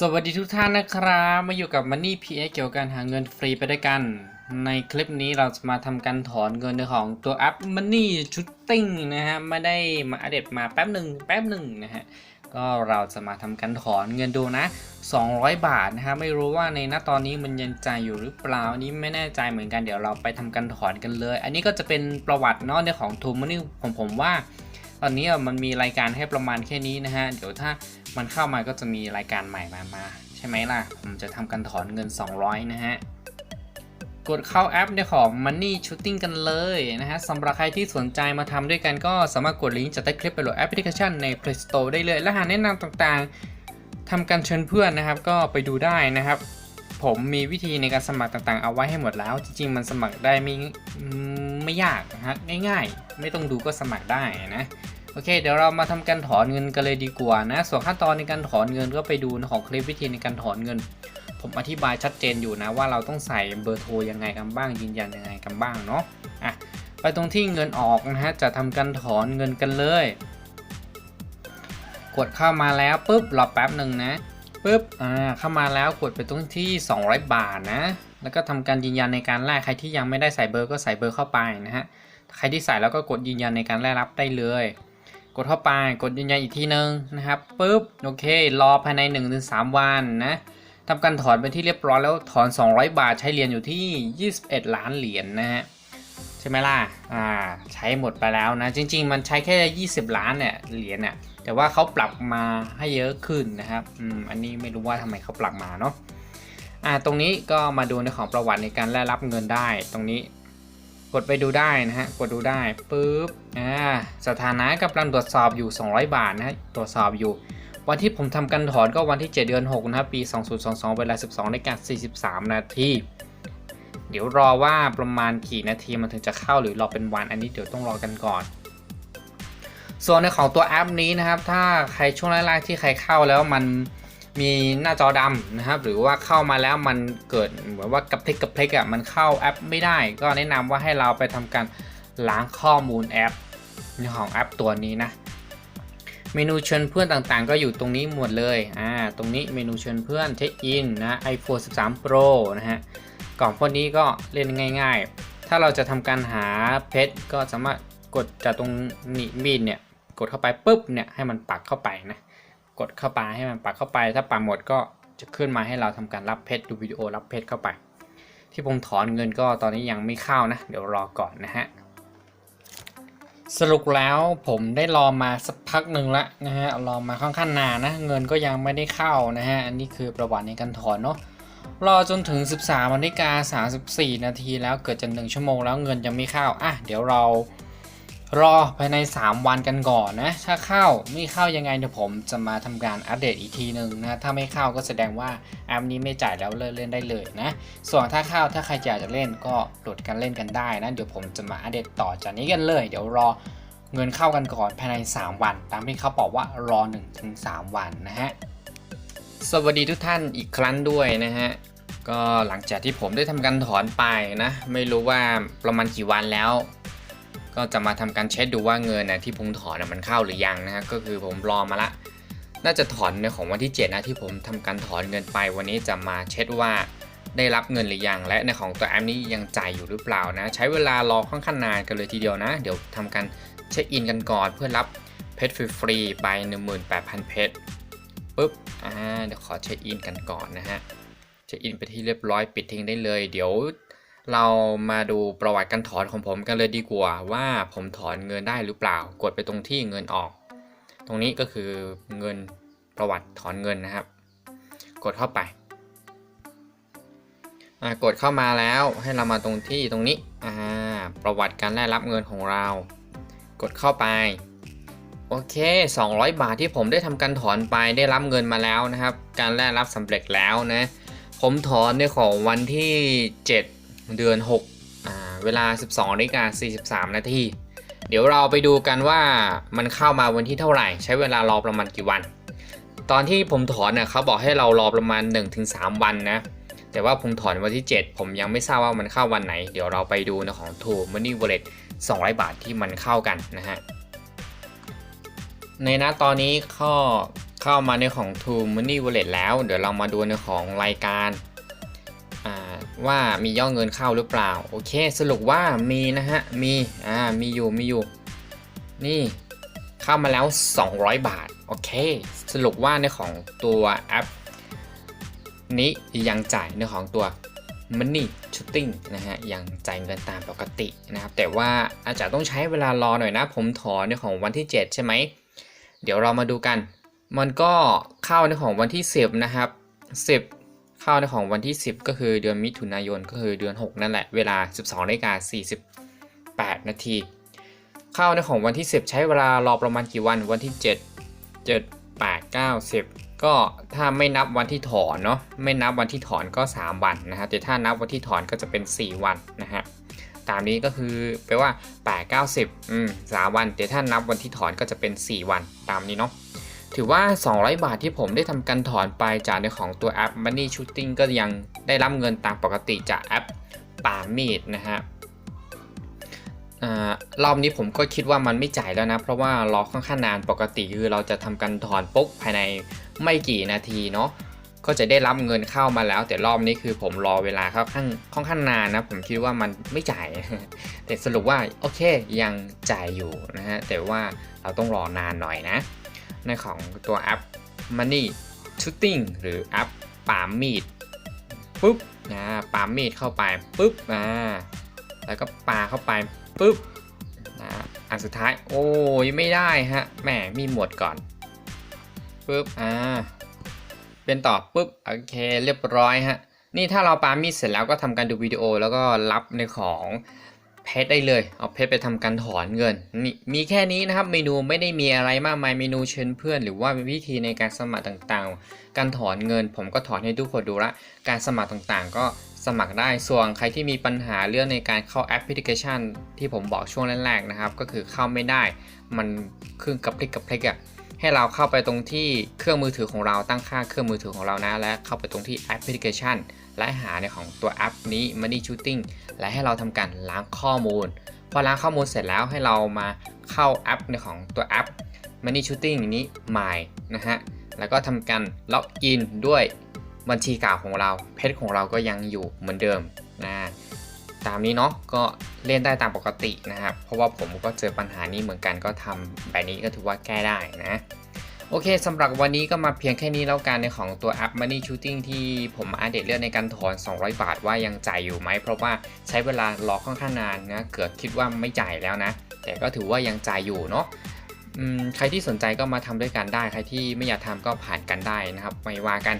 สวัสดีทุกท่านนะครับ มาอยู่กับ Money PX เกี่ยวกับการหาเงินฟรีไปด้วยกัน ในคลิปนี้เราจะมาทำการถอนเงินในของตัวแอป Money Shooting นะฮะไม่ได้มาอัปเดตมาแป๊บหนึ่งแป๊บหนึ่งนะฮะ ก็เราจะมาทำการถอนเงินดูนะ 200 บาทนะฮะ ไม่รู้ว่าในณตอนนี้มันยังจ่ายอยู่หรือเปล่านี้ไม่แน่ใจเหมือนกันเดี๋ยวเราไปทำการถอนกันเลย อันนี้ก็จะเป็นประวัติเนาะในของ t o Money ผมผมว่า ตอนนี้มันมีรายการให้ประมาณแค่นี้นะฮะ เดี๋ยวถ้ามันเข้ามาก็จะมีรายการใหม่มามา ใช่ไหมล่ะ ผมจะทำการถอนเงิน 200 นะฮะ กดเข้าแอปในของ Money Shooting กันเลยนะฮะสำหรับใครที่สนใจมาทำด้วยกันก็สามารถกดลิงก์จากใต้คลิปไปโหลดแอปพลิเคชันใน Play Store ได้เลย และหาแนะนำต่างๆทำการเชิญเพื่อนนะครับ ก็ไปดูได้นะครับผมมีวิธีในการสมัครต่างๆ เอาไว้ให้หมดแล้ว จริงๆ มันสมัครได้ไม่ไม่ยากนะฮะง่ายๆ ไม่ต้องดูก็สมัครได้นะโอเค เดี๋ยวเรามาทำการถอนเงินกันเลยดีกว่านะ ส่วนขั้นตอนในการถอนเงินก็ไปดูของคลิปวิธีในการถอนเงิน ผมอธิบายชัดเจนอยู่นะว่าเราต้องใส่เบอร์โทรยังไงกันบ้างยืนยันยังไงกันบ้างเนาะอะไปตรงที่เงินออกนะฮะจะทำการถอนเงินกันเลย กดเข้ามาแล้วปุ๊บรอแป๊บหนึ่งนะปุ๊บอ่าเข้ามาแล้วกดไปตรงที่ 200 บาทนะ แล้วก็ทำการยืนยันในการแลกใครที่ยังไม่ได้ใส่เบอร์ก็ใส่เบอร์เข้าไปนะฮะ ใครที่ใส่แล้วก็กดยืนยันในการแลกรับได้เลย กดเข้าไปกดยืนยันอีกทีนึงนะครับปุ๊บโอเค รอภายใน 1-3 วันนะทำการถอนไปที่เรียบร้อยแล้วถอน 200 บาทใช้เหรียญอยู่ที่ 21 ล้านเหรียญนะฮะใช่ไหมล่ะอ่าใช้หมดไปแล้วนะ จริง ๆ มันใช้แค่ 20 ล้านเนี่ยเหรียญเนี่ยแต่ว่าเขาปรับมาให้เยอะขึ้นนะครับอืมอันนี้ไม่รู้ว่าทำไมเขาปรับมาเนาะอ่าตรงนี้ก็มาดูในของประวัติในการแลกรับเงินได้ตรงนี้ กดไปดูได้นะฮะ กดดูได้ปุ๊บ อ่า สถานะกำลังตรวจสอบอยู่ 200 บาทนะฮะ ตรวจสอบอยู่ วันที่ผมทำการถอนก็วันที่ 7 เดือน 6 นะครับ ปี 2022 เวลา 12นาฬิกา43 นาที เดี๋ยวรอว่าประมาณกี่นาทีมันถึงจะเข้าหรือรอเป็นวันอันนี้เดี๋ยวต้องรอกันก่อน ส่วนในของตัวแอปนี้นะครับ ถ้าใครช่วงแรกๆที่ใครเข้าแล้วมัน มีหน้าจอดำนะครับ หรือว่าเข้ามาแล้วมันเกิดเหมือนว่ากระพริกกระพริกอะมันเข้าแอปไม่ได้ ก็แนะนำว่าให้เราไปทำการล้างข้อมูลแอปในของแอปตัวนี้นะ เมนูชิญเพื่อนต่างๆ ก็อยู่ตรงนี้หมดเลยอ่าตรงนี้เมนูชิญเพื่อนเช็คอินนะ iPhone 13 Pro นะฮะกล่องพวกนี้ก็เล่นง่าย ๆ ถ้าเราจะทำการหาเพชรก็สามารถกดจากตรงนี้มีดเนี่ยกดเข้าไปปุ๊บเนี่ยให้มันปักเข้าไปนะ กดเข้าไปให้มันปักเข้าไป ถ้าปักหมดก็จะขึ้นมาให้เราทำการรับเพชรดูวิดีโอรับเพชรเข้าไป ที่ผมถอนเงินก็ตอนนี้ยังไม่เข้านะ เดี๋ยวรอก่อนนะฮะสรุปแล้วผมได้รอมาสักพักหนึ่งแล้วนะฮะรอมาค่อนข้างนานนะ เงินก็ยังไม่ได้เข้านะฮะอันนี้คือประวัติในการถอนเนาะรอจนถึง 13นาฬิกา34 นาทีแล้วเกิดจะ1ชั่วโมงแล้วเงินยังไม่เข้าอะเดี๋ยวเรา รอภายใน 3 วันกันก่อนนะ ถ้าเข้าไม่เข้ายังไงเดี๋ยวผมจะมาทำการอัปเดตอีกทีหนึ่งนะ ถ้าไม่เข้าก็แสดงว่าแอปนี้ไม่จ่ายแล้วเลิกเล่นได้เลยนะ ส่วนถ้าเข้าถ้าใครอยากจะเล่นก็โหลดกันเล่นกันได้นะ เดี๋ยวผมจะมาอัปเดตต่อจากนี้กันเลย เดี๋ยวรอเงินเข้ากันก่อนภายใน 3 วัน ตามที่เขาบอกว่ารอ 1-3 วันนะฮะ สวัสดีทุกท่านอีกครั้งด้วยนะฮะก็หลังจากที่ผมได้ทำการถอนไปนะ ไม่รู้ว่าประมาณกี่วันแล้ว ก็จะมาทำการเช็คดูว่าเงินนะที่ผมถอนนะมันเข้าหรือยังนะฮะก็คือผมรอมาละ น่าจะถอนในของวันที่ 7 นะที่ผมทำการถอนเงินไป วันนี้จะมาเช็คว่าได้รับเงินหรือยัง และในของตัวแอปนี้ยังจ่ายอยู่หรือเปล่านะ ใช้เวลารอค่อนข้างนานกันเลยทีเดียวนะ เดี๋ยวทำการเช็คอินกันก่อนเพื่อรับเพชรฟรีๆไป 18,000 เพชรปุ๊บอ่าเดี๋ยวขอเช็คอินกันก่อนนะฮะเช็คอินไปที่เรียบร้อยปิดทิ้งได้เลย เดี๋ยว เรามาดูประวัติการถอนของผมกันเลยดีกว่าว่าผมถอนเงินได้หรือเปล่า กดไปตรงที่เงินออก ตรงนี้ก็คือเงินประวัติถอนเงินนะครับ กดเข้าไปกดเข้ามาแล้วให้เรามาตรงที่ตรงนี้ประวัติการได้รับเงินของเรา กดเข้าไปโอเค 200 บาทที่ผมได้ทำการถอนไปได้รับเงินมาแล้วนะครับ การได้รับสำเร็จแล้วนะผมถอนในของวันที่ 7 เดือน6อ่าเวลา 12นาฬิกา43 นาที เดี๋ยวเราไปดูกันว่ามันเข้ามาวันที่เท่าไหร่ ใช้เวลารอประมาณกี่วัน ตอนที่ผมถอนเนี่ยเขาบอกให้เรารอประมาณ 1-3 วันนะ แต่ว่าผมถอนวันที่ 7 ผมยังไม่ทราบว่ามันเข้าวันไหน เดี๋ยวเราไปดูในของ t o Money Wallet 200 บาทที่มันเข้ากันนะฮะ ในนะตอนนี้ข้อเข้ามาในของ True Money Wallet แล้ว เดี๋ยวเรามาดูในของรายการ ว่ามียอดเงินเข้าหรือเปล่า โอเค สรุปว่ามีนะฮะ มี อ่า มีอยู่ มีอยู่ นี่ เข้ามาแล้ว 200 บาท โอเค สรุปว่าในของตัวแอป นี้ยังจ่ายในของตัว Money Shooting นะฮะ ยังจ่ายเงินตามปกตินะครับ แต่ว่าอาจจะต้องใช้เวลารอหน่อยนะ ผมถอนในของวันที่ 7 ใช่ไหม เดี๋ยวเรามาดูกัน มันก็เข้าในของวันที่ 10 นะครับ 10 เข้าในของวันที่ 10 ก็คือเดือนมิถุนายนก็คือเดือน 6 นั่นแหละเวลา 12นาฬิกา48 นาทีเข้าในของวันที่ 10 ใช้เวลารอประมาณกี่วันวันที่ 7 7 8 9 10 ก็ถ้าไม่นับวันที่ถอนเนาะไม่นับวันที่ถอนก็ 3 วันนะครับแต่ถ้านับวันที่ถอนก็จะเป็น 4 วันนะฮะตามนี้ก็คือแปลว่า 8 9 10อืม3วันแต่ถ้านับวันที่ถอนก็จะเป็น 4 วันตามนี้เนาะ ถือว่า 200 บาทที่ผมได้ทำการถอนไปจากในของตัวแอป Money Shooting ก็ยังได้รับเงินตามปกติจากแอปปามีดนะฮะอ่ารอบนี้ผมก็คิดว่ามันไม่จ่ายแล้วนะ เพราะว่ารอค่อนข้างนานปกติคือเราจะทำการถอนปุ๊บภายในไม่กี่นาทีเนาะก็จะได้รับเงินเข้ามาแล้ว แต่รอบนี้คือผมรอเวลาค่อนข้างค่อนข้างนานนะผมคิดว่ามันไม่จ่าย แต่สรุปว่าโอเคยังจ่ายอยู่นะฮะแต่ว่าเราต้องรอนานหน่อยนะ ในของตัวแอป Money Shooting หรือแอปปามีดปุ๊บนะปามีดเข้าไปปุ๊บอ่าแล้วก็ปาเข้าไปปุ๊บนะอันสุดท้ายโอ้ยไม่ได้ฮะแหมมีหมวดก่อนปุ๊บอ่าเป็นต่อปุ๊บโอเคเรียบร้อยฮะนี่ถ้าเราปามีดเสร็จแล้วก็ทำการดูวิดีโอแล้วก็รับในของ เพชรได้เลย เอาเพชรไปทำการถอนเงินนี่มีแค่นี้นะครับเมนูไม่ได้มีอะไรมากมายเมนูเชิญเพื่อน หรือว่าวิธีในการสมัครต่างๆ การถอนเงิน ผมก็ถอนให้ทุกคนดูละ การสมัครต่างๆ ก็สมัครได้ส่วนใครที่มีปัญหาเรื่องในการเข้าแอปพลิเคชัน ที่ผมบอกช่วงแรกๆนะครับ ก็คือเข้าไม่ได้ มันขึ้นกับพลิกกับพลิกอะให้เราเข้าไปตรงที่เครื่องมือถือของเราตั้งค่าเครื่องมือถือของเรานะ และเข้าไปตรงที่แอปพลิเคชัน และหาในของตัวแอปนี้ Money Shooting และให้เราทำการล้างข้อมูล พอล้างข้อมูลเสร็จแล้วให้เรามาเข้าแอปในของตัวแอป Money Shooting นี้ใหม่นะฮะ แล้วก็ทำการล็อกอินด้วยบัญชีเก่าของเรา เพชรของเราก็ยังอยู่เหมือนเดิมนะตามนี้เนาะก็เล่นได้ตามปกตินะครับเพราะว่าผมก็เจอปัญหานี้เหมือนกันก็ทำแบบนี้ก็ถือว่าแก้ได้นะ โอเคสำหรับวันนี้ก็มาเพียงแค่นี้แล้วกันในของตัวแอป Money Shooting ที่ผมอัปเดตเรื่องในการถอน 200 บาทว่ายังจ่ายอยู่ไหม เพราะว่าใช้เวลารอค่อนข้างนานนะเกิดคิดว่าไม่จ่ายแล้วนะ แต่ก็ถือว่ายังจ่ายอยู่เนาะใครที่สนใจก็มาทำด้วยกันได้ ใครที่ไม่อยากทำก็ผ่านกันได้นะครับ ไม่ว่ากัน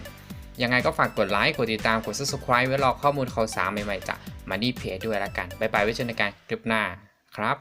ยังไงก็ฝากกดไลค์กดติดตามกด subscribe ไว้รอข้อมูลข่าวสารใหม่ๆจาก Money Pay ด้วยละกันบ๊ายบายไว้เจอกันในการคลิปหน้าครับ